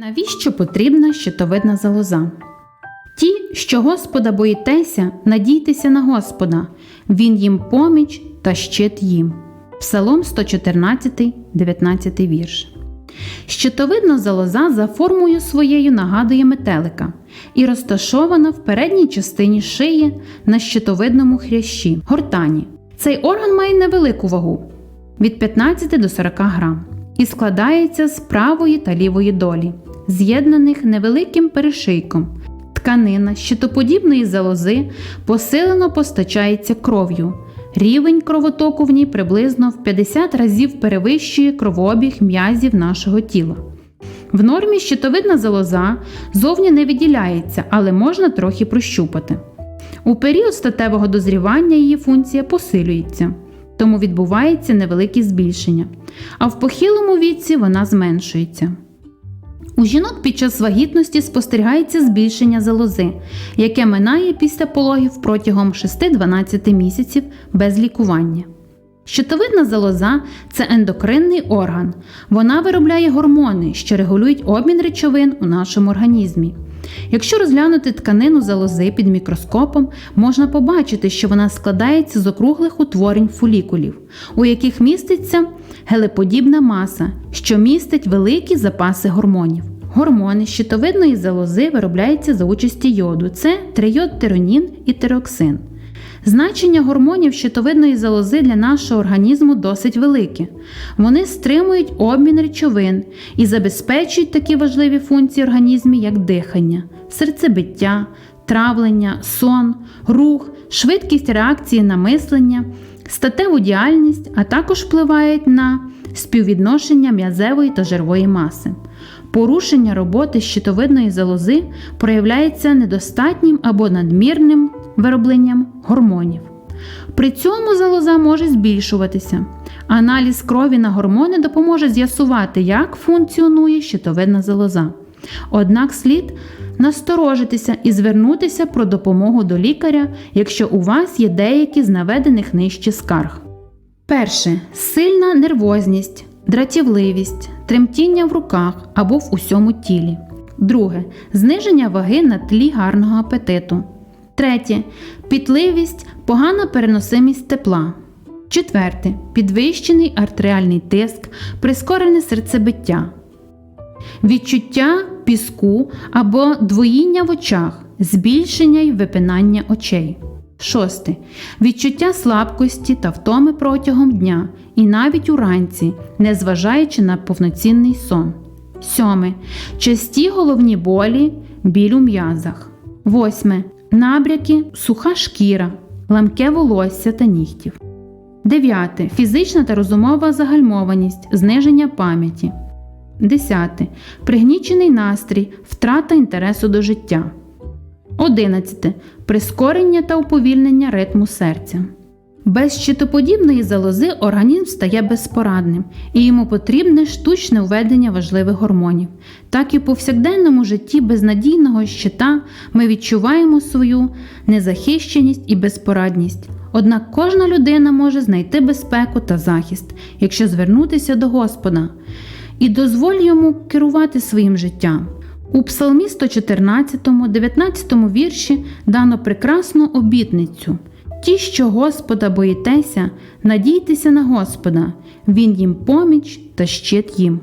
Навіщо потрібна щитовидна залоза? Ті, що Господа боїтеся, надійтеся на Господа, Він їм поміч та щит їм. Псалом 114, 19 вірш. Щитовидна залоза за формою своєю нагадує метелика і розташована в передній частині шиї на щитовидному хрящі гортані. Цей орган має невелику вагу від 15 до 40 грам і складається з правої та лівої долі, з'єднаних невеликим перешийком. Тканина щитоподібної залози посилено постачається кров'ю. Рівень кровотоку в ній приблизно в 50 разів перевищує кровообіг м'язів нашого тіла. В нормі щитовидна залоза зовні не виділяється, але можна трохи прощупати. У період статевого дозрівання її функція посилюється, тому відбувається невелике збільшення, а в похилому віці вона зменшується. У жінок під час вагітності спостерігається збільшення залози, яке минає після пологів протягом 6-12 місяців без лікування. Щитовидна залоза це ендокринний орган. Вона виробляє гормони, що регулюють обмін речовин у нашому організмі. Якщо розглянути тканину залози під мікроскопом, можна побачити, що вона складається з округлих утворень фолікулів, у яких міститься гелеподібна маса, що містить великі запаси гормонів. Гормони щитовидної залози виробляються за участі йоду це трийод-тиронін і тироксин. Значення гормонів щитовидної залози для нашого організму досить велике. Вони стримують обмін речовин і забезпечують такі важливі функції в організмі, як дихання, серцебиття, травлення, сон, рух, швидкість реакції на мислення, статеву діяльність, а також впливають на співвідношення м'язевої та жирової маси. Порушення роботи щитовидної залози проявляється недостатнім або надмірним виробленням гормонів. При цьому залоза може збільшуватися. Аналіз крові на гормони допоможе з'ясувати, як функціонує щитовидна залоза. Однак слід насторожитися і звернутися про допомогу до лікаря, якщо у вас є деякі з наведених нижче скарг. Перше сильна нервозність, дратівливість, тремтіння в руках або в усьому тілі. Друге зниження ваги на тлі гарного апетиту. Третє пітливість, погана переносимість тепла. Четверте підвищений артеріальний тиск, прискорене серцебиття. Відчуття піску або двоїння в очах, збільшення й випинання очей. Шосте. Відчуття слабкості та втоми протягом дня і навіть уранці, незважаючи на повноцінний сон. Сьоме. Часті головні болі, біль у м'язах. Восьме. Набряки, суха шкіра, ламке волосся та нігтів. 9. Фізична та розумова загальмованість, зниження пам'яті. Десяте. Пригнічений настрій, втрата інтересу до життя. 11. Прискорення та уповільнення ритму серця. Без щитоподібної залози організм стає безпорадним і йому потрібне штучне введення важливих гормонів. Так і в повсякденному житті без надійного щита ми відчуваємо свою незахищеність і безпорадність. Однак кожна людина може знайти безпеку та захист, якщо звернутися до Господа і дозволь йому керувати своїм життям. У Псалмі 114, 19 вірші дано прекрасну обітницю. Ті, що Господа боїтеся, надійтеся на Господа, Він їм поміч та щит їм.